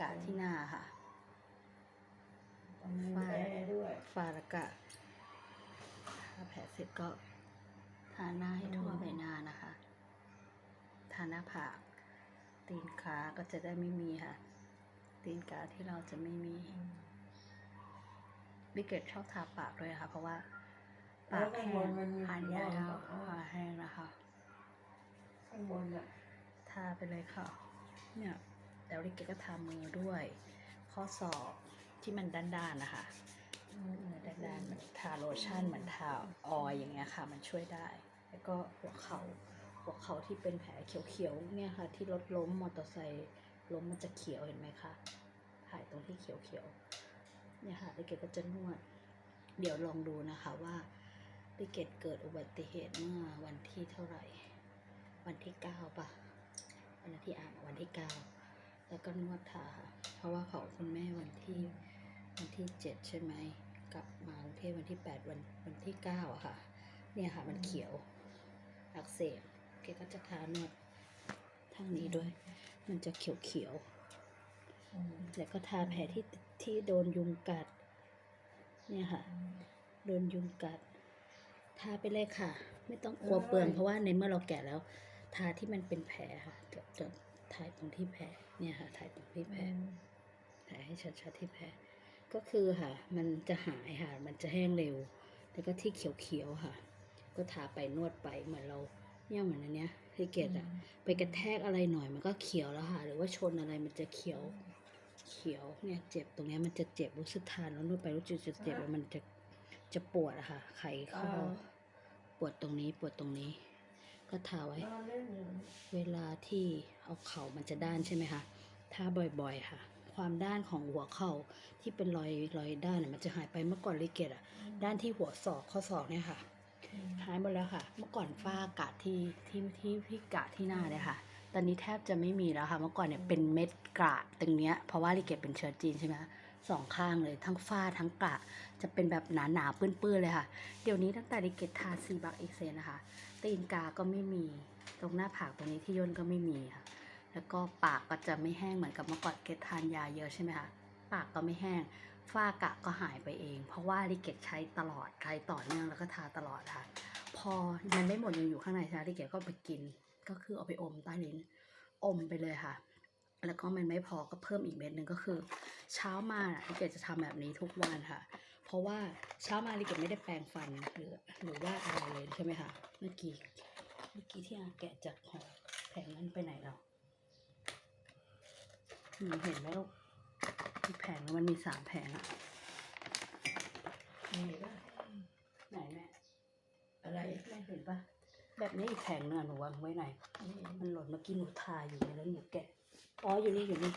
กะที่หน้าค่ะต้องมีแผลด้วยฟาแล้วก็ทาแผลเสร็จก็ทาหน้าให้ทั่วใบหน้านะคะ ทาหน้าผาก ตีนขาก็จะได้ไม่มีค่ะ ตีนกาที่เราจะไม่มีบิเกตชอบทาปากด้วยค่ะเพราะว่า ปากแห้งทานยาแล้วปากแห้งนะคะข้างบนอะทาไปเลยค่ะ เนี่ย แล้วลิเกตก็ทามือด้วย ข้อศอกที่มันด้านๆนะคะเนื้อด้านๆมันทาโลชั่นเหมือนทาออยอย่างเงี้ยค่ะ มันช่วยได้ แล้วก็หัวเขา่าหัวเข่าที่เป็นแผลเขียวๆเนี่ยค่ะ ที่รถล้มมอเตอร์ไซค์ล้มมันจะเขียวเห็นไหมคะถ่ายตรงที่เขียวๆเนี่ยค่ะลิเกตก็จะนวด เดี๋ยวลองดูนะคะว่าลิเกตเกิดอุบัติเหตุเมื่อวันที่เท่าไหร่ วันที่เก้าปะวันที่อ่านวันที่เก้า แล้วก็นวดทาค่ะเพราะว่าเขาคุณแม่วันที่วันที่เจ็ดใช่ไหมกลับมากรุงเทพวันที่แปดวันวันที่เก้าอะค่ะ เนี่ยค่ะมันเขียวอักเสบแกก็จะทานวดทางนี้ด้วย มันจะเขียวเขียวๆแล้วก็ทาแผลที่ที่โดนยุงกัด เนี่ยค่ะ โดนยุงกัด ทาไปเลยค่ะ ไม่ต้องกลัวเปลืองเพราะว่าในเมื่อเราแก่แล้ว ทาที่มันเป็นแผลค่ะจะ ถ่ายตรงที่แผลเนี่ยค่ะ ถ่ายตรงที่แผลถ่ายให้ชัดๆที่แผลก็คือค่ะ มันจะหายค่ะ มันจะแห้งเร็ว แล้วก็ที่เขียวๆค่ะ ก็ทาไปนวดไปเหมือนเราเนี่ยเหมือนอันเนี้ยที่เกดอะไปกระแทกอะไรหน่อยมันก็เขียวแล้วค่ะ หรือว่าชนอะไรมันจะเขียว เขียวเนี่ยเจ็บตรงเนี้ยมันจะเจ็บรู้สึกทานแล้วนวดไปรู้สึกจะเจ็บแล้วมันจะจะปวดอะค่ะ ไขข้ออ่าปวดตรงนี้ปวดตรงนี้ ก็ทาไว้ เวลาที่เอาเข่ามันจะด้านใช่ไหมคะถ้าบ่อยๆค่ะ ความด้านของหัวเข่าที่เป็นรอยรอยด้านน่ะมันจะหายไปเมื่อก่อนลิเกตอะด้านที่หัวศอกข้อศอกเนี่ยค่ะ หายหมดแล้วค่ะ เมื่อก่อนฝ้ากระที่ที่ที่ที่กระที่หน้าเนี่ยค่ะตอนนี้แทบจะไม่มีแล้วค่ะ เมื่อก่อนเนี่ยเป็นเม็ดกระตรงเนี้ยเพราะว่าลิเกตเป็นเชื้อจีนใช่ไหมคะ สองข้างเลยทั้งฝ้าทั้งกระจะเป็นแบบหนาหนาๆปื้นๆเลยค่ะ เดี๋ยวนี้ตั้งแต่ลิเกตทาซีบักเอ็กเซนนะคะตีนกาก็ไม่มีตรงหน้าผากตรงนี้ที่ย่นก็ไม่มีค่ะ แล้วก็ปากก็จะไม่แห้งเหมือนกับเมื่อก่อนเกตทานยาเยอะใช่ไหมคะปากก็ไม่แห้งฝ้ากะก็หายไปเอง เพราะว่าลิเกตใช้ตลอดใช้ต่อเนื่องแล้วก็ทาตลอดค่ะ พอมันไม่หมดยังอยู่ข้างในใช่ไหมลิเกตก็ไปกิน ก็คือเอาไปอมใต้ลิ้นอมไปเลยค่ะ แล้วก็มันไม่พอก็เพิ่มอีกเม็ดหนึ่งก็คือ เช้ามาน่ะลิเกตจะทำแบบนี้ทุกวันค่ะ เพราะว่าเช้ามาลิเกตไม่ได้แปรงฟันหรือหรือว่าอะไรเลยใช่ไหมคะเมื่อกี้เมื่อกี้ที่อาแกะจากห่อแผงนั้นไปไหนแล้วหนูเห็นไหมลูกที่แผงมันมีสามแผงอะนี่ป่ะไหนแม่อะไรแม่เห็นปะแบบนี้อีกแผงหนึงอหนูวางไว้ไหน มันหล่นเมื่อกี้หนูทาอยู่แล้วหนูแกะ อ๋ออยู่นี่อยู่นี่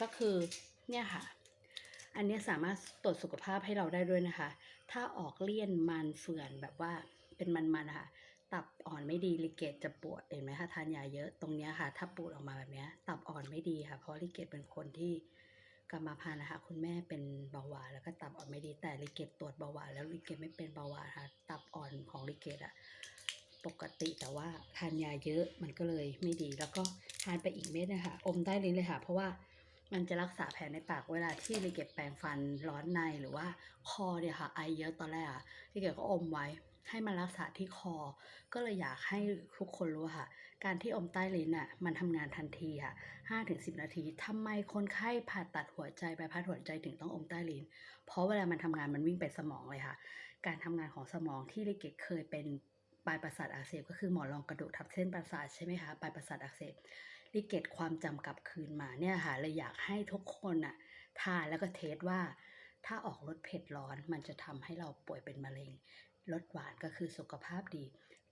ก็คือเนี่ยค่ะ อันนี้สามารถตรวจสุขภาพให้เราได้ด้วยนะคะ ถ้าออกเลี่ยนมันเฟื่อนแบบว่าเป็นมันๆนะคะตับอ่อนไม่ดีลิเกตจะปวดเห็นไหมคะทานยาเยอะตรงเนี้ยค่ะ ถ้าปูดออกมาแบบเนี้ย ตับอ่อนไม่ดีค่ะ เพราะลิเกตเป็นคนที่กรรมพันธุ์นะคะ คุณแม่เป็นเบาหวานแล้วก็ตับอ่อนไม่ดีแต่ลิเกตตรวจเบาหวานแล้วลิเกตไม่เป็นเบาหวานค่ะ ตับอ่อนของลิเกตอะ ปกติแต่ว่าทานยาเยอะมันก็เลยไม่ดี แล้วก็ทานไปอีกเม็ดนะคะอมใต้ลิ้นเลยค่ะ เพราะว่ามันจะรักษาแผลในปากเวลาที่ลิเกตแปรงฟันร้อนในหรือว่าคอเนี่ยค่ะไอเยอะตอนแรกอะลิเกตก็อมไว้ให้มันรักษาที่คอ ก็เลยอยากให้ทุกคนรู้ค่ะ การที่อมใต้ลิ้นอะ มันทำงานทันทีค่ะ5-10 นาทีทำไมคนไข้ผ่าตัดหัวใจใบพัดหัวใจถึงต้องอมใต้ลิ้น เพราะเวลามันทำงานมันวิ่งไปสมองเลยค่ะ การทำงานของสมองที่ลิเกตเคยเป็น ปลายประสาทอักเสบก็คือหมอนรองกระดูกทับเส้นประสาทใช่ไหมคะปลายประสาทอักเสบลิเกตความจำกลับคืนมาเนี่ยค่ะเลยอยากให้ทุกคนอะทานแล้วก็เทสว่า ถ้าออกรสเผ็ดร้อนมันจะทำให้เราป่วยเป็นมะเร็งลดหวานก็คือสุขภาพดี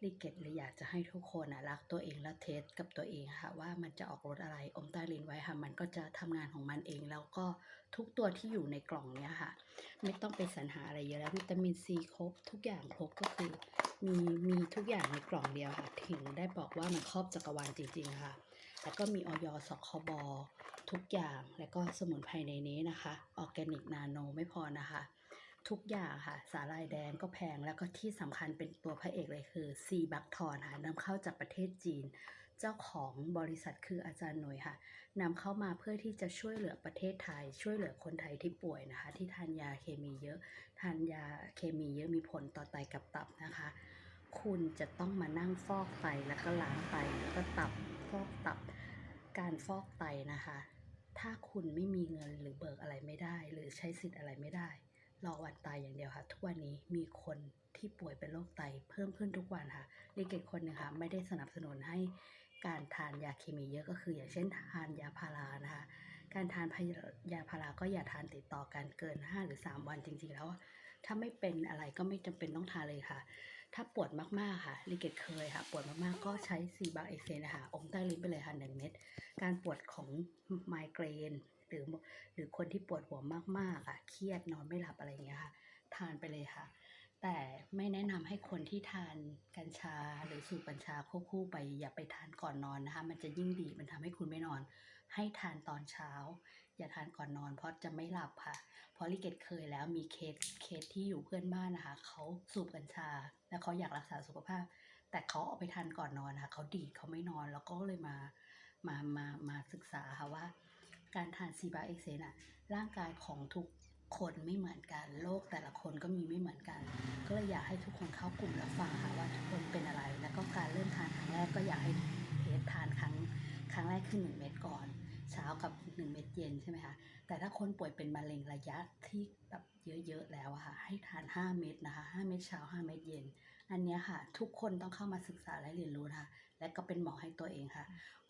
ลิเกตเลยอยากจะให้ทุกคนนะรักตัวเองและเทสกับตัวเองค่ะ ว่ามันจะออกรสอะไรอมใต้ลิ้นไว้ค่ะ มันก็จะทำงานของมันเองแล้วก็ทุกตัวที่อยู่ในกล่องเนี้ยค่ะ ไม่ต้องไปสรรหาอะไรเยอะแล้ววิตามินซีครบทุกอย่างครบก็คือ มีมีทุกอย่างในกล่องเดียวค่ะถึงได้บอกว่ามันครอบจักรวาลจริง ๆ ค่ะ แล้วก็มีออยสคบทุกอย่างแล้วก็สมุนไพรในนี้นะคะออร์แกนิกนาโนไม่พอนะคะ ทุกอย่างค่ะ สาหร่ายแดงก็แพงแล้วก็ที่สำคัญเป็นตัวพระเอกเลยคือซีบักทอนค่ะนำเข้าจากประเทศจีน เจ้าของบริษัทคืออาจารย์หน่วยค่ะนำเข้ามาเพื่อที่จะช่วยเหลือประเทศไทย ช่วยเหลือคนไทยที่ป่วยนะคะ ที่ทานยาเคมีเยอะ ทานยาเคมีเยอะมีผลต่อไตกับตับนะคะ คุณจะต้องมานั่งฟอกไตแล้วก็ล้างไตแล้วก็ตับฟอกตับการฟอกไตนะคะ ถ้าคุณไม่มีเงินหรือเบิกอะไรไม่ได้ หรือใช้สิทธิ์อะไรไม่ได้รอวันตายอย่างเดียวค่ะ ทุกวันนี้มีคนที่ป่วยเป็นโรคไตเพิ่มขึ้นทุกวันค่ะเด็กๆคนหนึ่งค่ะ ไม่ได้สนับสนุนให้ การทานยาเคมีเยอะก็คืออย่างเช่นทานยาพารานะคะการทานพยาพาราก็อย่าทานติดต่อกันเกิน 5 หรือ 3 วันจริงๆแล้ว ถ้าไม่เป็นอะไรก็ไม่จำเป็นต้องทานเลยค่ะ ถ้าปวดมากๆค่ะลิเกตเคยค่ะ ปวดมากๆก็ใช้ซีบาเอ็กเซนนะคะอมใต้ลิ้นไปเลยค่ะหนึ่งเม็ดการปวดของไมเกรนหรือหรือคนที่ปวดหัวมากๆอะเครียดนอนไม่หลับอะไรอย่างเงี้ยค่ะ ทานไปเลยค่ะ แต่ไม่แนะนำให้คนที่ทานกัญชาหรือสูบกัญชาควบคู่ไปอย่าไปทานก่อนนอนนะคะ มันจะยิ่งดีมันทำให้คุณไม่นอน ให้ทานตอนเช้า อย่าทานก่อนนอน เพราะจะไม่หลับค่ะ เพราะลิเกตเคยแล้วมีเคสเคสที่อยู่เพื่อนบ้านนะคะเขาสูบกัญชา แล้วเขาอยากรักษาสุขภาพ แต่เขาเอาไปทานก่อนนอนนะคะเขาดีดเขาไม่นอนแล้วก็เลยมามามามาศึกษาค่ะว่า การทานซีบาเอ็กเซนอะร่างกายของทุก คนไม่เหมือนกันโรคแต่ละคนก็มีไม่เหมือนกัน ก็เลยอยากให้ทุกคนเข้ากลุ่มแล้วฟังค่ะว่าทุกคนเป็นอะไร แล้วก็การเริ่มทานครั้งแรกก็อยากให้เทสทานครั้งครั้งแรกคือหนึ่งเม็ดก่อน เช้ากับหนึ่งเม็ดเย็นใช่ไหมคะแต่ถ้าคนป่วยเป็นมะเร็งระยะที่แบบเยอะๆแล้วค่ะ ให้ทาน 5 เม็ดนะคะ5เม็ดเช้า 5 เม็ดเย็น อันนี้ค่ะ ทุกคนต้องเข้ามาศึกษาและเรียนรู้นะคะและก็เป็นหมอให้ตัวเองค่ะ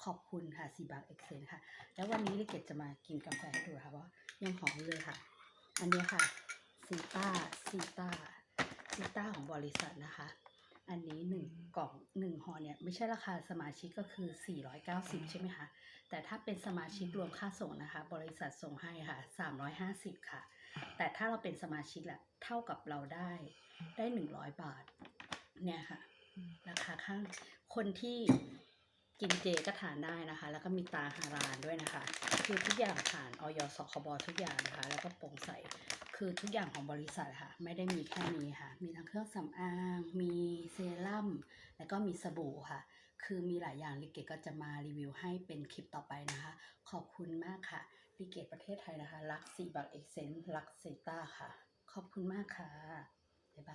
ขอบคุณค่ะซีบักเอ็กเซนค่ะ แล้ววันนี้ลิเกตจะมากินกาแฟให้ดูค่ะว่ายังหอมเลยค่ะ อันเนี้ยค่ะซีต้าซีต้าซีต้าของบริษัทนะคะ อันนี้หนึ่งกล่องหนึ่งห่อเนี่ยไม่ใช่ราคาสมาชิกก็คือ 490 ใช่ไหมคะแต่ถ้าเป็นสมาชิกรวมค่าส่งนะคะ บริษัทส่งให้ค่ะ 350 ค่ะ แต่ถ้าเราเป็นสมาชิกแหละเท่ากับเราได้ได้ 100 บาทเนี่ยค่ะราคาข้างคนที่ กินเจก็ทานได้นะคะ แล้วก็มีตาฮารานด้วยนะคะ คือทุกอย่างผ่านออยสคบทุกอย่างนะคะ แล้วก็โปร่งใสคือทุกอย่างของบริษัทค่ะ ไม่ได้มีแค่นี้ค่ะ มีทั้งเครื่องสำอาง มีเซรั่มแล้วก็มีสบู่ค่ะ คือมีหลายอย่างลิเกตก็จะมารีวิวให้เป็นคลิปต่อไปนะคะ ขอบคุณมากค่ะลิเกตประเทศไทยนะคะรักซีบักเอ็กเซนรักเซต้าค่ะ ขอบคุณมากค่ะ